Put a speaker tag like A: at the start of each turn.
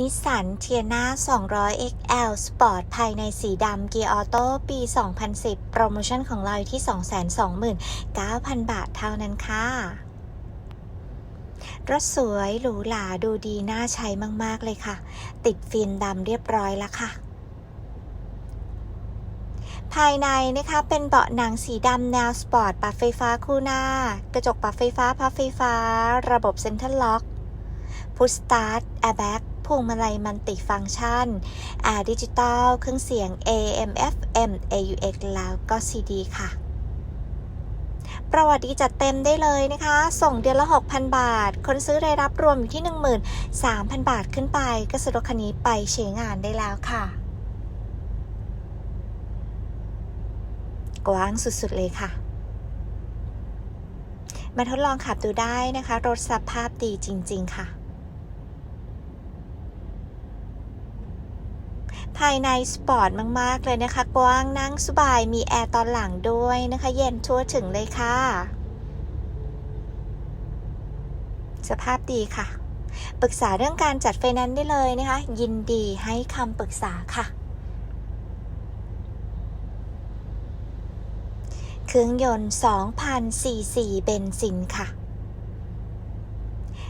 A: นิสสันเทียนา200 XL Sport ภายในสีดำ เกียร์ออโต้ ปี 2010 โปรโมชั่นของเราอยู่ที่ 229,000 บาทเท่านั้นค่ะ รถสวยหรูหราดูดีน่าใช้มาก ๆ เลยค่ะ ติดฟิล์มดำเรียบร้อยแล้วค่ะ ภายในนะคะเป็นเบาะหนังสีดำแนวสปอร์ตปรับไฟฟ้าคู่หน้า กระจกปรับไฟฟ้าพับไฟฟ้า ระบบเซ็นทรัลล็อกพุชสตาร์ทแอร์แบ็ก พวงมาลัยมันติฟังก์ชันแอร์ดิจิตอลเครื่องเสียง AM FM AUX แล้วก็ CD ค่ะ ประวัติจัดเต็มได้เลยนะคะ ส่งเดือนละ 6,000 บาท คนซื้อรายรับรวมอยู่ที่ 13,000 บาทขึ้นไป ก็สะดวกคันนี้ไปใช้งานได้แล้วค่ะ กว้างสุดๆเลยค่ะมาทดลองขับดูได้นะคะ รถสภาพดีจริง ๆ ค่ะ ภายในสปอร์ตมาก ๆ เลยนะคะ กว้างนั่งสบายมีแอร์ตอนหลังด้วยนะคะ เย็นทั่วถึงเลยค่ะ สภาพดีค่ะ ปรึกษาเรื่องการจัดไฟแนนซ์ได้เลยนะคะ ยินดีให้คำปรึกษาค่ะเครื่องยนต์ 2,000ซีซีเบนซินค่ะ